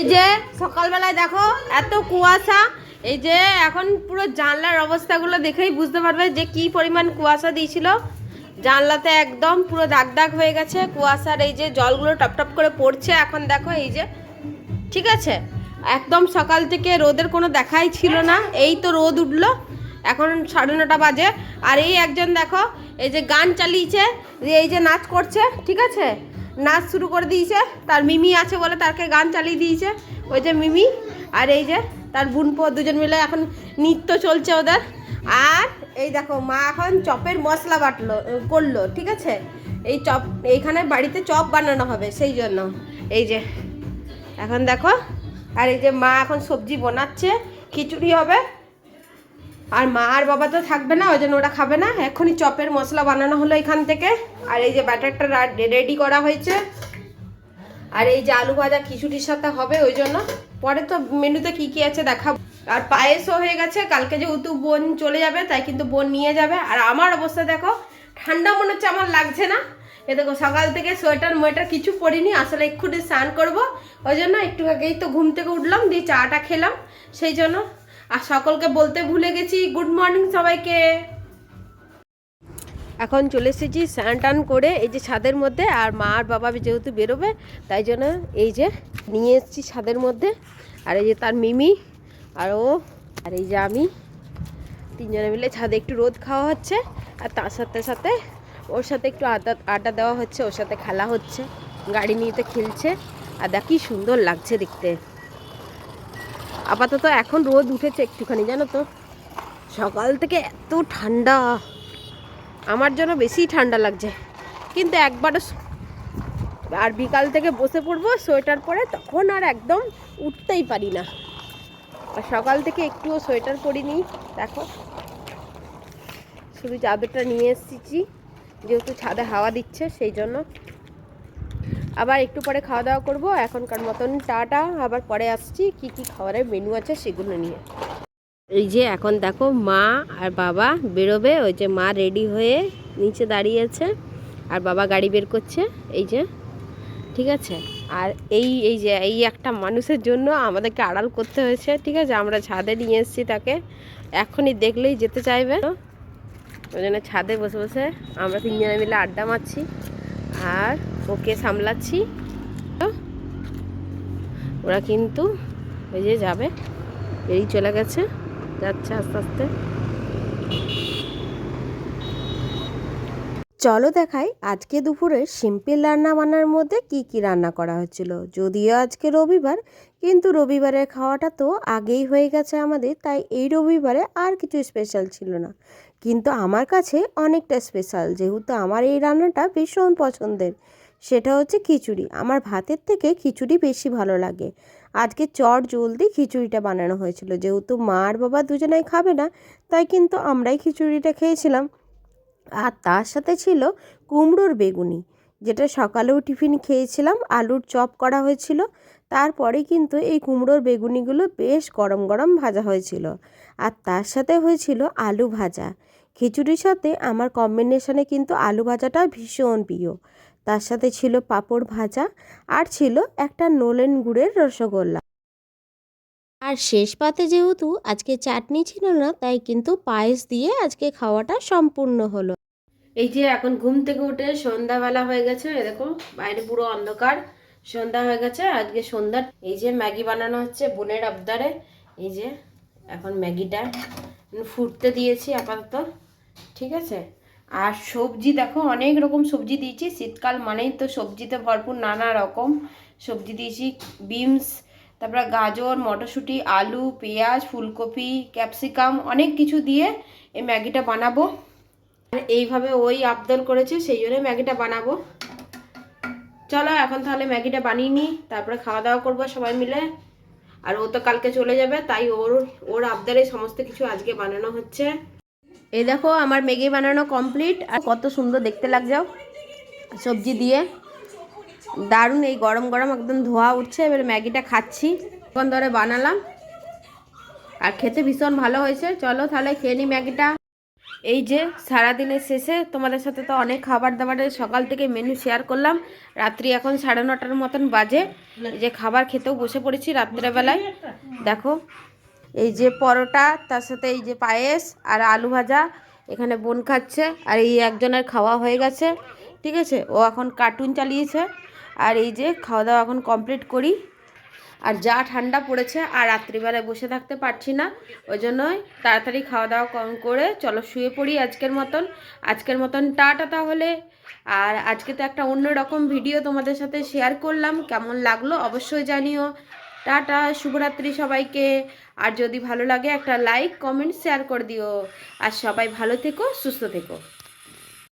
এই যে সকালবেলায় দেখো এত কুয়াশা, এই যে এখন পুরো জানলার অবস্থাগুলো দেখেই বুঝতে পারবে যে কি পরিমাণ কুয়াশা দিয়েছিল। জানলাতে একদম পুরো দাগ দাগ হয়ে গেছে, কুয়াশার এই যে জলগুলো টপ টপ করে পড়ছে এখন দেখো এই যে, ঠিক আছে? একদম সকাল থেকে রোদের কোনো দেখাই ছিল না, এই তো রোদ উঠল, এখন সাড়ে নটা বাজে। আর এই একজন দেখো, এই যে গান চালিয়েছে, এই যে নাচ করছে, ঠিক আছে? নাচ শুরু করে দিয়েছে। তার মিমি আছে বলে তাকে গান চালিয়ে দিয়েছে। ওই যে মিমি আর এই যে তার বোনপো দুজন মিলে এখন নৃত্য চলছে ওদের। আর এই দেখো, মা এখন চপের মশলা বাটলো করল, ঠিক আছে? এই চপ, এইখানে বাড়িতে চপ বানানো হবে, সেই জন্য। এই যে, এখন দেখো, আর এই যে মা এখন সবজি বানাচ্ছে, খিচুড়ি হবে আর মা আর বাবা তো থাকবে না ওই জন্য ওরা খাবে না। এখনই চপের মশলা বানানো হলো এখান থেকে। আর এই যে ব্যাটারটা রেডি করা হয়েছে। আর এই যে আলু ভাজা খিচুড়ির সাথে হবে ওই জন্য পরে তো মেনুতে কি কি আছে দেখাবো। আর পায়েসও হয়ে গেছে, কালকে যেহেতু বোন চলে যাবে, তাই কিন্তু বোন নিয়ে যাবে। আর আমার অবস্থা দেখো, ঠান্ডা মনে হচ্ছে, আমার লাগছে না। এ দেখো, সকাল থেকে সোয়েটার মোয়েটার কিছু পরিনি, আসলে এক্ষুনি স্নান করব। ওই জন্য একটু আগেই তো ঘুম থেকে উঠলাম, দিয়ে চাটা খেলাম। সেই জন্য আর সকলকে বলতে ভুলে গেছি গুড মর্নিং সবাইকে। এখন চলে এসেছি স্নান টান করে, এই যে ছাদের মধ্যে, আর মা আর বাবা যেহেতু বেরোবে, তাই জন্য এই যে নিয়ে এসেছি ছাদের মধ্যে। আর এই যে তার মিমি, আর ও, আর এই যে আমি। তিনজনে মিলে ছাদে একটু রোদ খাওয়া হচ্ছে, আর তার সাথে সাথে ওর সাথে একটু আড্ডা আড্ডা দেওয়া হচ্ছে, ওর সাথে খেলা হচ্ছে, গাড়ি নিয়ে তো খেলছে। আর দেখ কি সুন্দর লাগছে দেখতে। আপাতত এখন রোদ উঠেছে একটুখানি, জানো তো? সকাল থেকে এত ঠান্ডা। আমার জন্য বেশি ঠান্ডা লাগছে। কিন্তু একবারও স- আর বিকাল থেকে বসে পড়ব সোয়েটার পরে, তখন আর একদম উঠতেই পারি না। আর সকাল থেকে একটুও সোয়েটার পরিনি, দেখো। শুধু চাদরটা নিয়ে এসেছি, যেহেতু ছাদে হাওয়া দিচ্ছে, সেই জন্য আবার একটু পরে খাওয়া দাওয়া করব। এখনকার মতন টাটা। আবার পরে আসছি। কি কি খাবারের মেনু আছে সেগুলো নিয়ে। এই যে এখন দেখো মা আর বাবা বেরোবে। ওই যে মা রেডি হয়ে নিচে দাঁড়িয়েছে। আর বাবা গাড়ি বের করছে। এই যে, ঠিক আছে? আর এই এই যে, এই একটা মানুষের জন্য আমাদেরকে আড়াল করতে হয়েছে, ঠিক আছে? আমরা ছাদে নিয়ে এসেছি তাকে। এখনই দেখলেই যেতে চাইবে। ওই জন্য ছাদে বসে বসে আমরা তিনজনে মিলে আড্ডা মারছি। আর ওকে সামলাচ্ছি। ওরা কিন্তু ওই যে যাবে। বেরিয়ে চলে গেছে। যাচ্ছে আস্তে আস্তে। চলো দেখাই আজকে দুপুরে সিম্পল রান্না বান্নার মধ্যে কি কি রান্না করা হচ্ছিল। যদিও আজকে রবিবার, কিন্তু রবিবারের খাওয়াটা তো আগেই হয়ে গেছে আমাদের, তাই এই রবিবারে আর কিছু স্পেশাল ছিল না। কিন্তু আমার কাছে অনেকটা স্পেশাল যেহেতু আমার এই রান্নাটা ভীষণ পছন্দের। সেটা হচ্ছে খিচুড়ি। আমার ভাতের থেকে খিচুড়ি বেশি ভালো লাগে। আজকে চট জলদি খিচুড়িটা বানানো হয়েছিল। যেহেতু মা আর বাবা দুজনেই খাবে না, তাই কিন্তু আমরাই খিচুড়িটা খেয়েছিলাম। আর তার সাথে ছিল কুমড়োর বেগুনি, যেটা সকালেও টিফিন খেয়েছিলাম, আলুর চপ করা হয়েছিল। তারপরে কিন্তু এই কুমড়োর বেগুনিগুলো বেশ গরম গরম ভাজা হয়েছিল। আর তার সাথে হয়েছিল আলু ভাজা। খিচুড়ির সাথে আমার কম্বিনেশনে কিন্তু আলু ভাজাটা ভীষণ প্রিয়। তার সাথে ছিল পাঁপড় ভাজা আর ছিল একটা নোলেন গুড়ের রসগোল্লা। আর শেষ পাতে যেহেতু আজকে চাটনি ছিল না, তাই কিন্তু পায়েস দিয়ে আজকে খাওয়াটা সম্পূর্ণ হলো। এই যে এখন ঘুম থেকে উঠে সন্ধ্যাবেলা হয়ে গেছে, এই দেখো বাইরে পুরো অন্ধকার, সন্ধ্যা হয়ে গেছে, আজকে সন্ধ্যা এই যে ম্যাগি বানানো হচ্ছে বোনের আবদারে, এই যে এখন ম্যাগিটা ফুটতে দিয়েছি আপাতত, ঠিক আছে? আর সবজি দেখো, অনেক রকম সবজি দিয়েছি। শীতকাল মানেই তো সবজিতে ভরপুর নানা রকম সবজি দিয়েছি। বিনস, তারপরে গাজর, মটরশুঁটি, আলু, পেঁয়াজ, ফুলকপি, ক্যাপসিকাম, অনেক কিছু দিয়ে এই ম্যাগিটা বানাবো। আর এইভাবে ওই আবদার করেছে, সেই জন্য ম্যাগিটা বানাবো। চলো, এখন তাহলে ম্যাগিটা বানিয়ে নিই, তারপরে খাওয়া দাওয়া করব সবাই মিলে। আর ও তো কালকে চলে যাবে, তাই ওর ওর আবদারে সমস্ত কিছু আজকে বানানো হচ্ছে। এই দেখো, আমার ম্যাগি বানানো কমপ্লিট আর কত সুন্দর দেখতে লাগছেও সবজি দিয়ে। দারুণ এই গরম গরম একদম ধোয়া উঠছে, এবার ম্যাগিটা খাচ্ছি। এখন ধরে বানালাম। আর খেতে ভীষণ ভালো হয়েছে। চলো তাহলে খেয়ে নিই ম্যাগিটা। এই যে, সারাদিনের শেষে তোমাদের সাথে তো অনেক খাবার দাবারের সকাল থেকে মেনু শেয়ার করলাম। রাত্রি এখন সাড়ে নটার মতন বাজে। যে খাবার খেতেও বসে পড়েছি রাত্রেবেলায়। দেখো এই যে পরোটা, তার সাথে এই যে পায়েস আর আলু ভাজা, এখানে বোন খাচ্ছে আর এই একজনের খাওয়া হয়ে গেছে, ঠিক আছে? ও এখন কার্টুন চালিয়েছে আর এই যে খাওয়া দাওয়া এখন কমপ্লিট করি। আর যা ঠান্ডা পড়েছে আর রাত্রিবেলায় বসে থাকতে পারছি না, ওই জন্যই তাড়াতাড়ি খাওয়া দাওয়া কম করে চলো শুয়ে পড়ি আজকের মতন। আজকের মতন টাটা তাহলে। আর আজকে তো একটা অন্য রকম ভিডিও তোমাদের সাথে শেয়ার করলাম, কেমন লাগল অবশ্যই জানিও। টাটা, শুভরাত্রি সবাইকে। আর যদি ভালো লাগে একটা লাইক, কমেন্ট, শেয়ার করে দিও। আর সবাই ভালো থেকো, সুস্থ থেকো।